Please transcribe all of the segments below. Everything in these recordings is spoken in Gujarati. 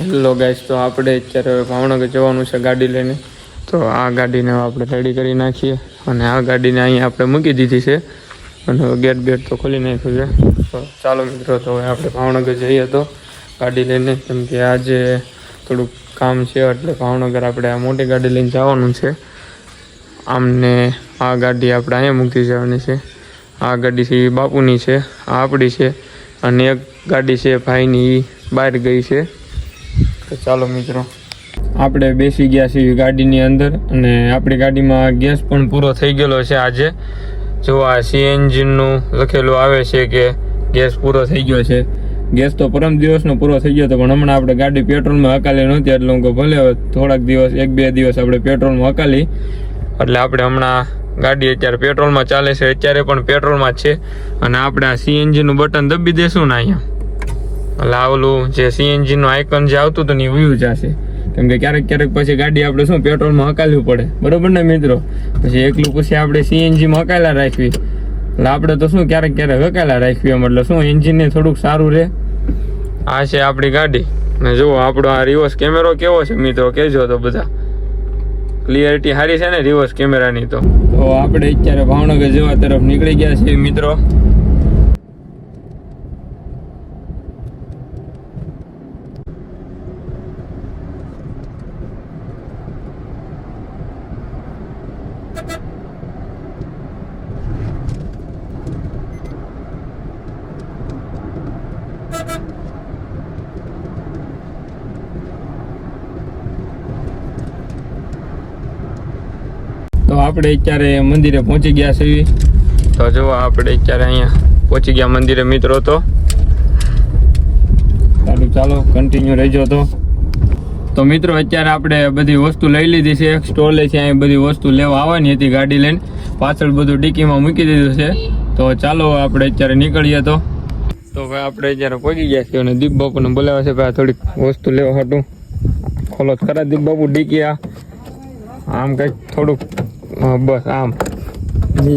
હેલો ગાઈસ તો આપણે અત્યારે ભાવનગર જવાનું છે ગાડી લઈને. તો આ ગાડીને આપણે રેડી કરી નાખીએ અને આ ગાડીને અહીંયા આપણે મૂકી દીધી છે. અને ગેટ બેટ તો ખોલી નાખ્યું છે. તો ચાલો મિત્રો, તો હવે આપણે ભાવનગર જઈએ તો ગાડી લઈને. કેમ કે આજે થોડુંક કામ છે, એટલે ભાવનગર આપણે આ મોટી ગાડી લઈને જવાનું છે. આમને આ ગાડી આપણે અહીંયા મૂકી જવાની છે. આ ગાડી છે એ બાપુની છે, આ આપણી છે. અને એક ગાડી છે, ભાઈની એ બહાર ગઈ છે. તો ચાલો મિત્રો. આપણે બેસી ગયા છીએ ગાડીની અંદર અને આપણી ગાડીમાં ગેસ પણ પૂરો થઈ ગયેલો છે આજે. જો આ સીએનજીનું લખેલું આવે છે કે ગેસ પૂરો થઈ ગયો છે. ગેસ તો પરમ દિવસનો પૂરો થઈ ગયો હતો, પણ હમણાં આપણે ગાડી પેટ્રોલમાં હકાલી નહોતી, એટલે હું ભલે થોડાક દિવસ, એક બે દિવસ આપણે પેટ્રોલમાં હકાલી. એટલે આપણે હમણાં ગાડી અત્યારે પેટ્રોલમાં ચાલે છે, અત્યારે પણ પેટ્રોલમાં છે. અને આપણે આ સીએનજીનું બટન દબી દેશું ને અહીંયા. ઓલું જે સીએનજી નું આઇકન જે આવતું હતું ને એ વયું જશે. કેમ કે ક્યારેક ક્યારેક પછી ગાડી આપણે શું, પેટ્રોલમાં હકાલવી પડે. બરોબર ને મિત્રો? પછી એકલું પછી આપણે સીએનજીમાં હકાયેલા રાખવી. એટલે આપણે તો શું, ક્યારેક ક્યારેક હકાયેલા રાખવી એમ. એટલે શું, એન્જિનને થોડુંક સારું રહે. આ છે આપણી ગાડી. ને જુઓ, આપણો આ રિવર્સ કેમેરો કેવો છે મિત્રો? કહેજો તો બધા. ક્લિયરિટી સારી છે ને રિવર્સ કેમેરાની તો? તો આપણે અત્યારે ભાવનગર જવા તરફ નીકળી ગયા છીએ મિત્રો. આપણે અત્યારે મંદિરે પહોંચી ગયા છીએ. તો જો આપણે અત્યારે અહીંયા પહોંચી ગયા મંદિરે મિત્રો તો. સારું ચાલો કન્ટિન્યુ રહેજો તો. તો મિત્રો અત્યારે આપણે બધી વસ્તુ લઈ લીધી છે. એક સ્ટોલે છે અહીં બધી વસ્તુ લેવા આવવાની હતી ગાડી લઈને. પાછળ બધું ડીકીમાં મૂકી દીધું છે. તો ચાલો આપણે અત્યારે નીકળીએ તો. તો ભાઈ આપણે અત્યારે પહોંચી ગયા છીએ અને દીપ બાપુને બોલાવ્યા છે. ભાઈ થોડીક વસ્તુ લેવા હતું ખોલો ખરા દીપ બાપુ ડીકી આ. આમ કંઈક થોડુંક બસ આમ.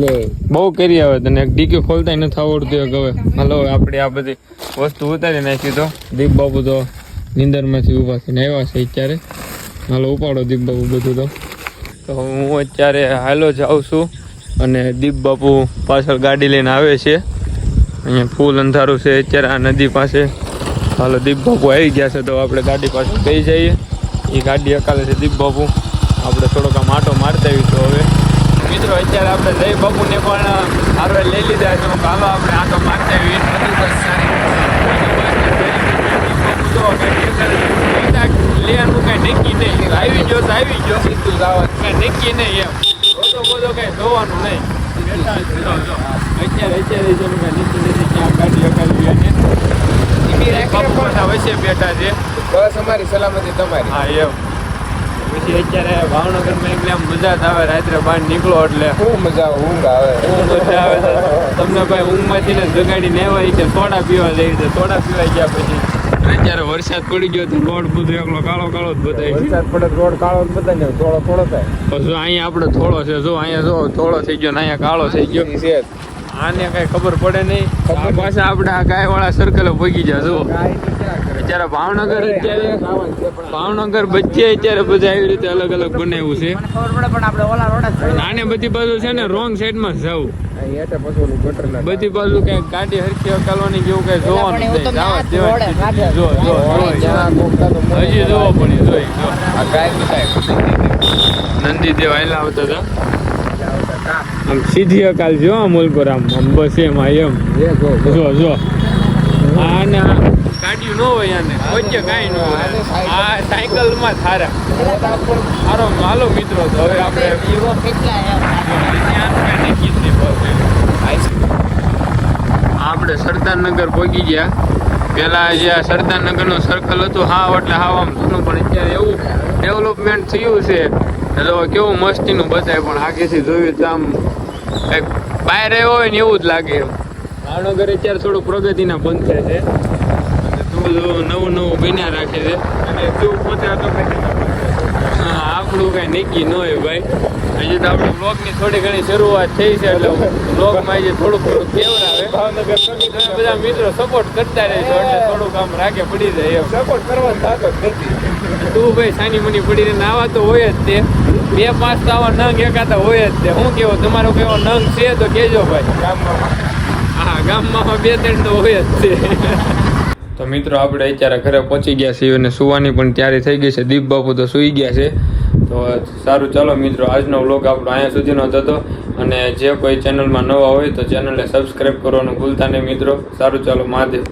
લે. બહુ કરી આવે તને. એક ડીકી ખોલતા નથી આવડતું હોય હવે. હલો આપણે આ બધી વસ્તુ ઉતારી નાખી તો. દીપ બાબુ તો નીંદરમાંથી ઊભા થઈને આવ્યા છે અત્યારે. હાલો ઉપાડો દીપ બાબુ બધું તો. તો હું અત્યારે હાલો જાઉં છું અને દીપ બાપુ પાછળ ગાડી લઈને આવે છે. અહીંયા ફૂલ અંધારું છે અત્યારે આ નદી પાસે. હાલો દીપ બાપુ આવી ગયા છે તો આપણે ગાડી પાસે કહી જઈએ. એ ગાડી અકાલે છે દીપ બાપુ આપણે થોડોક આમ આટો મારતા આવીશું હવે મિત્રો, અત્યારે આપણે જય બાપુને પણ હારવે લઈ લીધા છે હાલો આપણે આટો મારતા આવીએ લેવાનું કાંઈ નક્કી નહીં આવી ગયો આવી ગયો સીધું જવાનું કાંઈ નક્કી નહીં એમ બધો બધો કાંઈ જોવાનું નહીં. અત્યારે અત્યારે કઈ નક્કી નથી ક્યાં ગાડી અકાલવી અને વચ્ચે બેઠા છે બસ અમારી સલામતી તમારી હા એમ પછી અત્યારે ભાવનગરમાં એટલે આમ મજા જ આવે રાત્રે બહાર નીકળો એટલે. શું મજા ઊંઘ આવે. બહુ મજા આવે તમને ભાઈ ઊંઘમાંથી ને જગાડીને આવ્યા કે સોડા પીવા લઈ છે સોડા પીવા ગયા પછી. અત્યારે વરસાદ પડી ગયો તો રોડ બધો એકલો કાળો કાળો જ બતાય વરસાદ પડે રોડ કાળો જ બધાને થોડો થોડો થાય. પછી અહીંયા આપણે થોડો છે જો અહીંયા જો થોડો થઈ ગયો ને અહીંયા કાળો થઈ ગયો. છે. આને કઈ ખબર પડે નહીં. આ પાછા આપડા ગાય વાળા સર્કલ ભોગી જાય જુઓ. અત્યારે ભાવનગર અત્યારે ભાવનગર બચ્ચે અત્યારે બધા એવી રીતે અલગ અલગ બનાવ્યું છે. ખબર આને બધી બાજુ છે ને રોંગ જવું. ઓલું ગટર ના બધી બાજુ કઈ ગાડી હરખી હકાલવાની જેવું કઈ જોવાનું જવા હજી જોવો પણ જોઈ. નંદી દેવ આયલા આવતા હતા. આમ સીધી અકાલ જો મુલપુર આમ બસ એમ આ એમ. જે જો, આને ગાડીઓ ન હોય આને વચ્ચે કાંઈ ન હોય આ સાયકલમાં થારા. સારો હાલો મિત્રો તો હવે આપણે આપણે સરદારનગર પહોંચી ગયા. પેલા જે આ સરદારનગરનું સર્કલ હતું હા એટલે હા આમ જૂનું પણ અત્યારે એવું ડેવલપમેન્ટ થયું છે. એટલે કેવું મસ્તીનું બતાવે પણ આગેથી જોયું તો આમ કંઈક બહાર આવ્યો હોય ને એવું જ લાગે એમ. ભાવનગર અત્યારે થોડું પ્રગતિના બંધ થાય છે થોડું નવું નવું બન્યા રાખે છે. અને તું પોતે હતો હા, આપણું કઈ નક્કી ન હોય ભાઈ. હજી તો આપણે બ્લોગની થોડી ઘણી શરૂઆત થઈ છે એટલે બ્લોગમાં હજી થોડુંક થોડુંક કેવડાવે. ભાવનગર બધા મિત્રો સપોર્ટ કરતા રહેજો એટલે થોડુંક આમ રાગે પડી જાય એમ. સપોર્ટ કરવાનો થતો નથી. તું ભાઈ સાની મુની પડીને આવા તો હોય જ તે. બે પાંચ તો આવા નંગ એકાતા હોય જ તે. હું કેવો? તમારો કેવો નંગ છે તો કેજો ભાઈ. ગામમાં હા, ગામમાં બે ત્રણ તો હોય જ છે. તો મિત્રો, આપણે અત્યારે ઘરે પહોંચી ગયા છીએ અને સુવાની પણ તૈયારી થઈ ગઈ છે. દીપ બાપુ તો સૂઈ ગયા છે. તો સારું, ચાલો મિત્રો, આજનો વ્લોગ આપણો અહીંયા સુધીનો થતો અને જે કોઈ ચેનલમાં નવા હોય તો ચેનલને સબસ્ક્રાઈબ કરવાનું ભૂલતા નહીં મિત્રો. સારું, ચાલો, મહાદેવ.